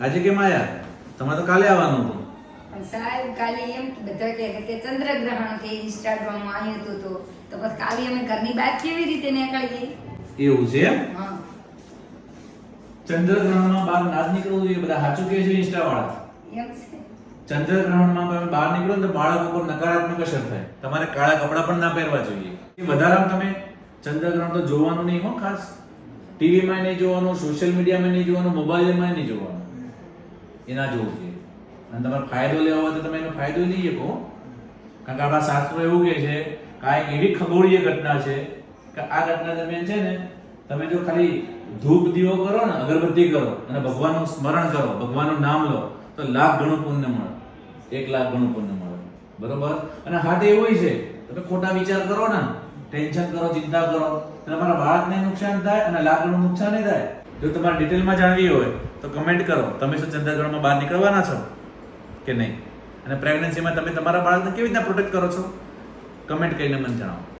આજે કેમ આયા? તમારે તો કાલે આવવાનું હતું. પણ સાહેબ કાલે એમ બધા કહે કે ચંદ્રગ્રહણ કે ઇન્સ્ટાગ્રામમાં આવ્યું હતું તો. તો બસ કાલે અમે ઘરની બહાર કેવી રીતે નીકળી એવું છે હા. ચંદ્રગ્રહણમાં બહાર ના જ નીકળવું જોઈએ બધા સાચું કહે છે ઇન્સ્ટા વાળા એમ છે. ચંદ્રગ્રહણમાં તમે બહાર નીકળો ને તો બાળક ઉપર નકારાત્મક અસર થાય. તમારે કાળા કપડાં પણ ના પહેરવા જોઈએ. વધારામાં તમે ચંદ્રગ્રહણ તો જોવાનું નહીં હો ખાસ. ટીવીમાં નહીં જોવાનું સોશિયલ મીડિયામાં નહીં જોવાનું મોબાઈલમાં નહીં જોવાનું. એ ના જોવું જોઈએ અને તમારે ફાયદો લેવો હોય તો તમે એનો ફાયદો લઈ શકો. કારણ કે આપણા શાસ્ત્રો એવું કહે છે કે આ એક એવી ખગોળીય ઘટના છે કે આ ઘટના દરમિયાન છે ને તમે જો ખાલી ધૂપ દીવો કરો ને અગરબત્તી કરો અને ભગવાનનું સ્મરણ કરો, ભગવાનનું નામ લો, તો લાખ ગણું પુણ્ય મળે. એક લાખ ગણું પુણ્ય મળે. બરોબર? અને હાથે એવું છે, તમે ખોટા વિચાર કરો ને, ટેન્શન કરો, ચિંતા કરો તમારા બાળકને નુકસાન થાય અને લાખ ગણું નુકસાન થાય. જો તમારે ડિટેલમાં જાણવી હોય તો કમેન્ટ કરો. તમે શું ચંદ્રગ્રહણમાં બહાર નીકળવાના છો કે નહીં? અને પ્રેગ્નન્સીમાં તમે તમારા બાળકને કેવી રીતના પ્રોટેક્ટ કરો છો? કમેન્ટ કરીને મને જણાવો.